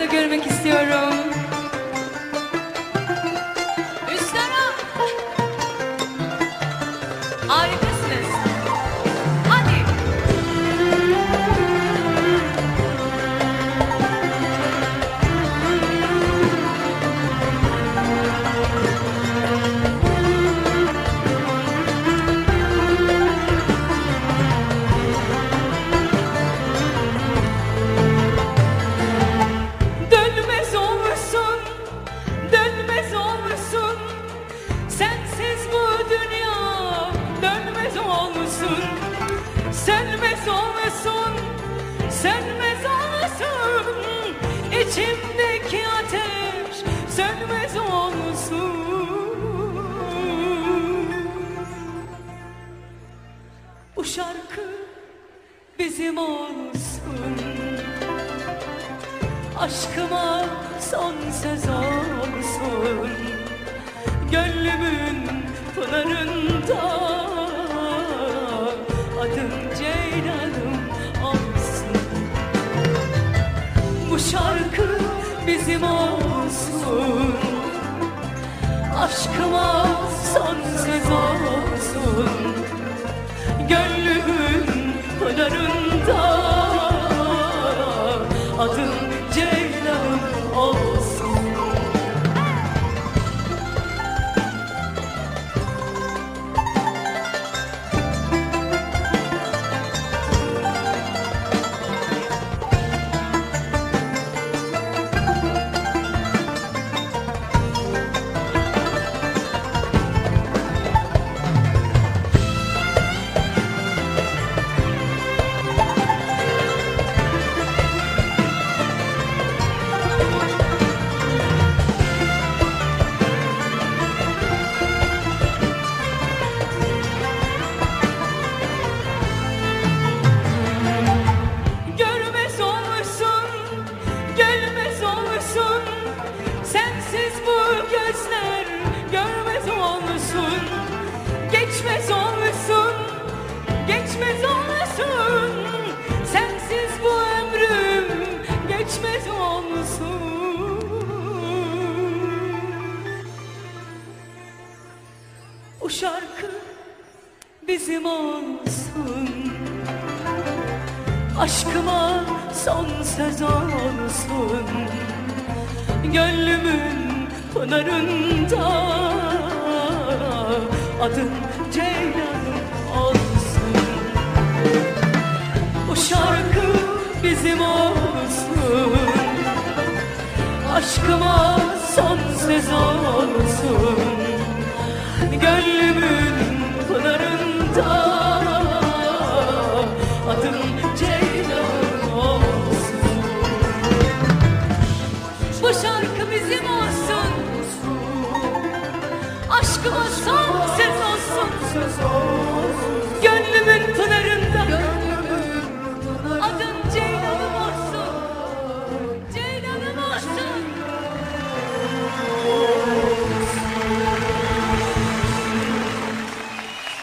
da görmek istiyorum. Olmuşsun. Sönmez olmuşsun, sönmez olmuşsun. İçimdeki ateş sönmez olmuşsun. Bu şarkı bizim olsun. Aşkıma son söz olsun. Gönlümün şarkı bizim olsun. Aşkıma son söz olsun. Gönlümün pınarında Adım Sensiz bu gözler görmez olmuşsun Geçmez olmuşsun, geçmez olmuşsun Sensiz bu ömrüm geçmez olmuşsun O şarkı bizim olsun. Aşkıma son söz olsun Gönlümün pınarında. Adın Ceylan'ım olsun. Bu şarkı bizim olsun. Aşkıma son olsun. Gönlümün Aşkıma son olsun. Söz olsun